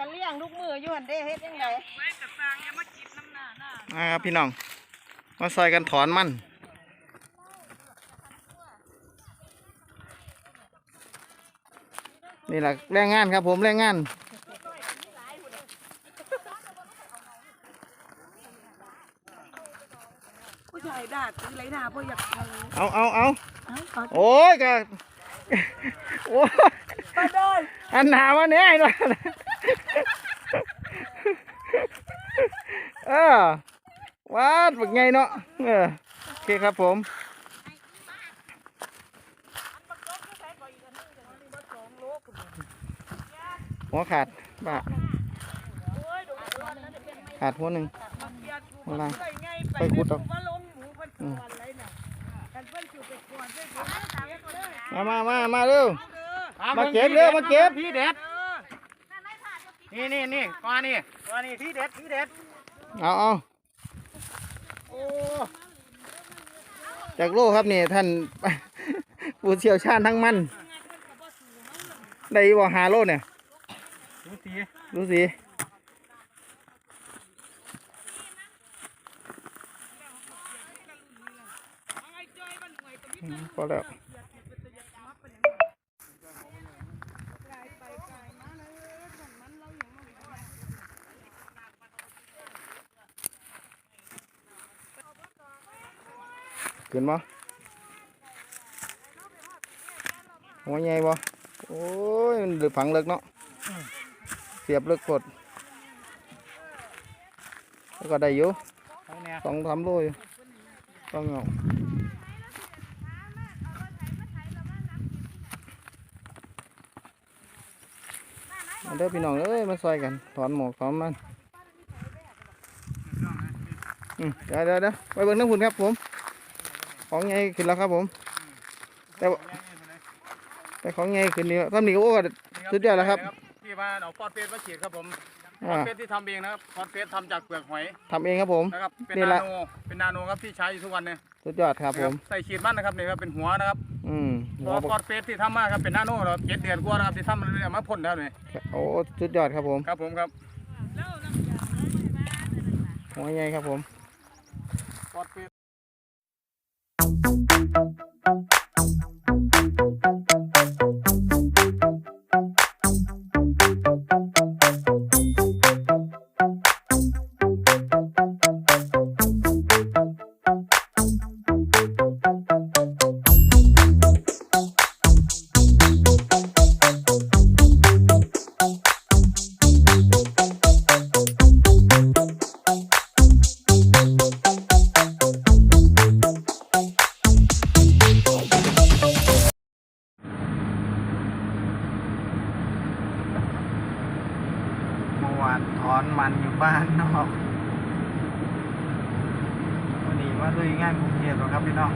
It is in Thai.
กันเลี้ยงลูกมืออยู่หันเด้เฮ็ดยังไงมาครับพี่น้อง มาซอยกันถอนมันนี่แหละแรงงานครับผมแรงงาน ผู้ชายด่าตีไรหน้าพ่ออยากเอาเอาเอาเอาเอาเอาโอ้ยกะโอ้ยไปเดินอันหนามาเนี่ยไอ้นั่น เออวาดแบบไงเนาะเออโอเคครับผมหัวขาดบ้าขาดหัวหนึ่งข้างล่างไปขุดเอาว่าลงหมูเพิ่นก่อนเลยน่ะกันเพิ่นสิไปก่อนเพิ่นสิมาตามเด้อมามามามาเร็วเด้อมาเก็บเร็วมาเก็บพี่เด็ดเออนี่นี่นี่ก้อนนี่ก้อนนี่พี่เด็ดพี่เด็ด เอาเอาโอ้จากโลครับนี่ท่านผู้เชี่ยวชาญทั้งมัน ได้บ่หาโลเนี่ยดูสีดูสิอืมพอแล้ว ขึ้นบ่หัวใหญ่บ่โอ้ยมันลึกฝังเลิกเนาะเสียบเลิกกดแล้วก็ได้อยู่เอาเนี่ยสองสามโลอยู่ต้องเอามาเด้อพี่น้องเอ้ยมาซอยกันถอนหมอกถอนมันอืมเดี๋ยวเดี๋ยวเดี๋ยวไปเบิ่งน้ำหุ่นครับผม ของใหญ่ขึ้นแล้วครับผม แต่ว่าแต่ของใหญ่ขึ้นนี่ตำหนิโอ้ก็สุดยอดแล้วครับที่ว่าเอาฟอสเฟสมาฉีดครับผมฟออ่าสเฟสที่ทำเองนะครับฟอสเฟสทำจากเปลือกหอยทำเองครับผมนะครับเป็นนี่นาละโนเป็นนาโนครับที่ใช้อยู่ทุกวันเนี่ยสุดยอดครับผมใส่ฉีดมันนะครับนี่ครับเป็นหัวนะครับอืมเพราะว่าฟอสเฟสที่ทำมาครับเป็นนาโนเราเจ็ดเดือนกว่านะครับที่ทำมันเอามาพ่นแล้วนี่โอ้สุดยอดครับผมครับผมครับหัวใหญ่ครับผมฟอสเฟส เวานถอนมันอยู่บ้านนอกวันนี้มาด้วยงานกรุงเทพหรอครับพี่น้อง